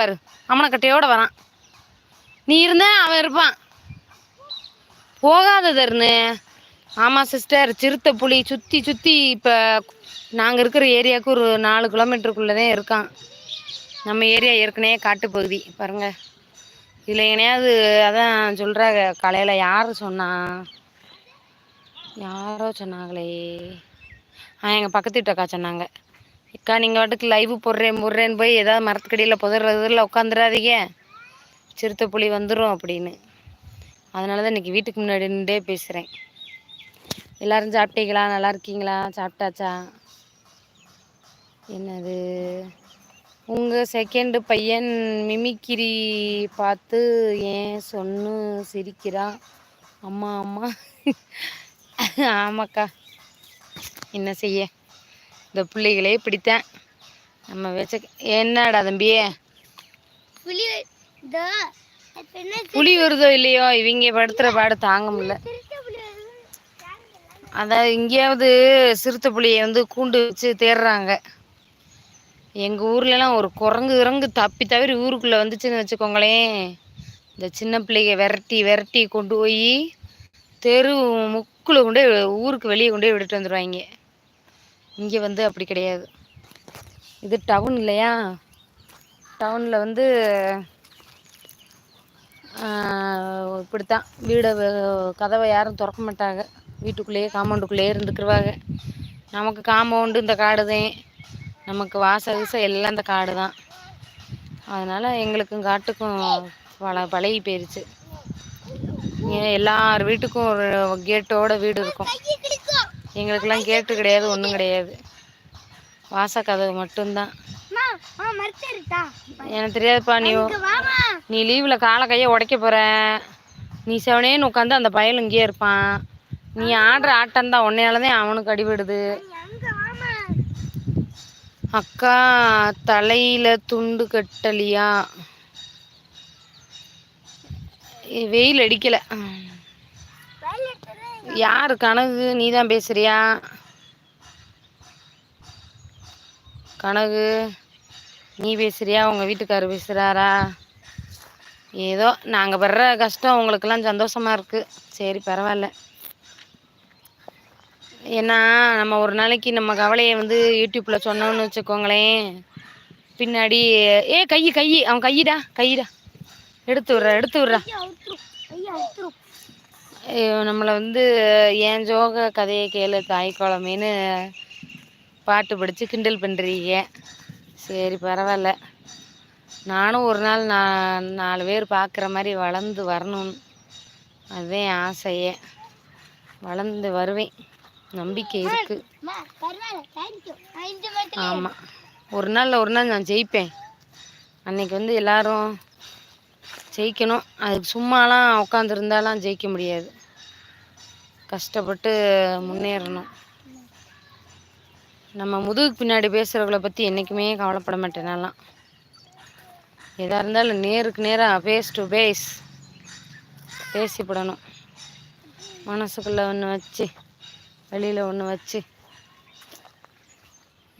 பாரு அம்மனக்கட்டையோட வரான். நீ இருந்தா அவன் இருப்பான். போகாத தருணு. ஆமாம் சிஸ்டர் சிறுத்தை புலி சுற்றி சுற்றி இப்போ நாங்கள் இருக்கிற ஏரியாவுக்கு ஒரு நாலு கிலோமீட்டருக்குள்ளே தான் இருக்கான். நம்ம ஏரியா ஏற்கனவே காட்டுப்பகுதி பாருங்க. இதில் எங்கனையாவது அதான் சொல்கிறாங்க காலையில் யார் சொன்னா? யாரோ சொன்னாங்களே. ஆ எங்கள் பக்கத்து வீட்டக்கா சொன்னாங்க. அக்கா நீங்கள் வாட்டுக்கு லைவ் போடுறேன் போடுறேன்னு போய் ஏதாவது மரத்துக்கடியில் புதறதுல உட்காந்துடாதீங்க சிறுத்தை புலி வந்துடும் அப்படின்னு. அதனால தான் இன்றைக்கி வீட்டுக்கு முன்னாடி நின்றே பேசுகிறேன் எல்லாரும் சாப்பிட்டீங்களா? நல்லா இருக்கீங்களா? சாப்பிட்டாச்சா? என்னது? உங்கள் செகண்டு பையன் மிமிக்கிரி பார்த்து ஏன் சொன்னு சிரிக்கிறான் அம்மா அம்மா. ஆமாக்கா. என்ன செய்ய? இந்த பிள்ளைகளே பிடித்தேன் நம்ம வச்ச என்னடா தம்பியே புலி வருதோ இல்லையோ? இவங்க படுத்துகிற பாடு தாங்க முடியல. அதான் எங்கேயாவது சிறுத்தை புலியை வந்து கூண்டு வச்சு தேடுறாங்க எங்கள் ஊர்லலாம் ஒரு குரங்கு இறங்கு தப்பி தவிர ஊருக்குள்ளே வந்துச்சுன்னு வச்சுக்கோங்களேன். இந்த சின்ன பிள்ளைங்க விரட்டி விரட்டி கொண்டு போய் தெரு முக்குல கொண்டு ஊருக்கு வெளியே கொண்டு போய் விட்டுட்டு வந்துடுவாங்க இங்கே வந்து அப்படி கிடையாது. இது டவுன் இல்லையா? டவுனில் வந்து இப்படி இப்படித்தான். வீடை கதவை யாரும் திறக்க மாட்டாங்க. வீட்டுக்குள்ளேயே காம்பவுண்டுக்குள்ளேயே இருந்துக்கிருவாங்க. நமக்கு காம்பவுண்டு இந்த காடு தான் நமக்கு வாச வீச எல்லாம் இந்த காடு தான் அதனால் எங்களுக்கும் காட்டுக்கும் பல பழகி போயிருச்சு. எல்லார் வீட்டுக்கும் ஒரு கேட்டோட வீடு இருக்கும். எங்களுக்கெல்லாம் கேட்டு கிடையாது ஒன்றும் கிடையாது வாசக்கதவு மட்டும்தான்? எனக்கு தெரியாதுப்பா நீ. நீ லீவில் காலை கையை உடைக்க போகிற நீ செவனேன்னு உட்காந்து அந்த பயல் இங்கேயே இருப்பான் நீ ஆடுற ஆட்டம் தான் உன்னையால தான் அவனுக்கு அடிபடுது. அக்கா தலையில துண்டு கட்டலியா வெயில் அடிக்கல. யார் கனகு? நீ தான் பேசுறியா? கனகு நீ பேசுறியா? உங்கள் வீட்டுக்காரர் பேசுகிறாரா ஏதோ நாங்கள் படுற கஷ்டம் உங்களுக்கெல்லாம் சந்தோஷமா இருக்குது சரி பரவாயில்ல. ஏன்னா நம்ம ஒரு நாளைக்கு நம்ம கவலையை வந்து யூடியூப்பில் சொன்னோம்னு வச்சுக்கோங்களேன். பின்னாடி ஏ கை கை அவன் கையிடா கையிடா. எடுத்து விட்றா எடுத்து விட்றா கையை அவுத்துரும். கையை அவுத்துரும். ஐயோ, நம்மளை வந்து என் ஜோக கதையை கேளு தாய் குழமைன்னு பாட்டு படித்து கிண்டல் பண்ணுறீங்க சரி பரவாயில்ல. நானும் ஒரு நாள் நான் நாலு பேர் பார்க்குற மாதிரி வளர்ந்து வரணும்னு. அதுதான் என் ஆசையே. வளர்ந்து வருவேன். நம்பிக்கை இருக்குது ஆமாம் ஒரு நாள் ஒரு நாள் நான் ஜெயிப்பேன். அன்னைக்கு வந்து எல்லாரும் ஜெயிக்கணும். அதுக்கு சும்மாலாம் உட்காந்துருந்தாலாம் ஜெயிக்க முடியாது. கஷ்டப்பட்டு முன்னேறணும். நம்ம முதுகுக்கு பின்னாடி பேசுகிறவங்கள பற்றி என்றைக்குமே கவலைப்பட மாட்டேன் நான்லாம். எதாக இருந்தாலும் நேருக்கு நேராக ஃபேஸ் டு ஃபேஸ் பேசிப்படணும். மனசுக்குள்ளே ஒன்று வச்சு வெளியில் ஒன்று வச்சு.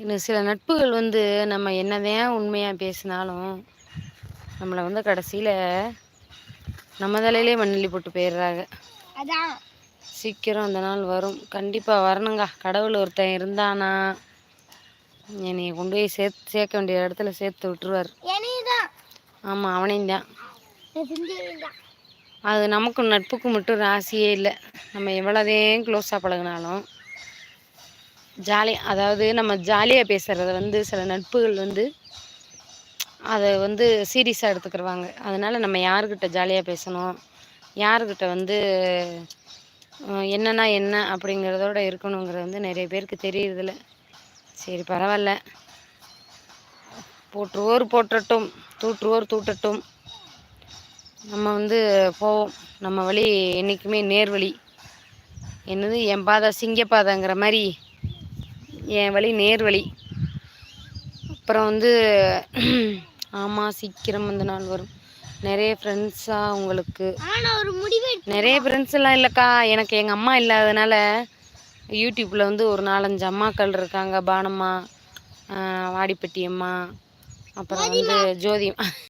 இன்னும் சில நட்புகள் வந்து நம்ம என்னதான் உண்மையாக பேசினாலும் நம்மளை வந்து கடைசியில் நம்ம தலையிலே மண்ணள்ளி போட்டு போயிடுறாங்க. அதான். சீக்கிரம் அந்த நாள் வரும். கண்டிப்பாக வரணுங்க. கடவுள் ஒருத்தன் இருந்தானா என்னைய கொண்டு போய் சேர்த்து சேர்க்க வேண்டிய இடத்துல சேர்த்து விட்டுருவார். ஆமாம் அவனையும் தான். அது நமக்கும் நட்புக்கும் மட்டும் ராசியே இல்லை. நம்ம எவ்வளோதே க்ளோஸாக பழகினாலும் ஜாலி அதாவது நம்ம ஜாலியாக பேசுகிறத வந்து சில நட்புகள் வந்து அதை வந்து சீரியஸாக எடுத்துக்கிடுவாங்க அதனால் நம்ம யாருக்கிட்ட ஜாலியாக பேசணும்? யாருக்கிட்ட வந்து என்னன்னா என்ன அப்படிங்கிறதோட இருக்கணுங்கிறது வந்து நிறைய பேருக்கு தெரியுறதில்ல. சரி பரவாயில்ல. போற்றுவோர் போற்றட்டும் தூற்றுவோர் தூட்டட்டும் நம்ம வந்து போவோம். நம்ம வழி என்றைக்குமே நேர்வழி என்னது? என் பாதை சிங்கப்பாதைங்கிற மாதிரி என் வழி நேர்வழி அப்புறம் வந்து ஆமாம் சீக்கிரம் அந்த நாள் வரும். நிறைய ஃப்ரெண்ட்ஸாக உங்களுக்கு. நிறைய ஃப்ரெண்ட்ஸ் எல்லாம் இல்லைக்கா. எனக்கு எங்கள் அம்மா இல்லாதனால யூடியூப்பில் வந்து ஒரு நாலஞ்சு அம்மாக்கள் இருக்காங்க. பானம்மா வாடிப்பட்டி அம்மா அப்புறம் வந்து ஜோதி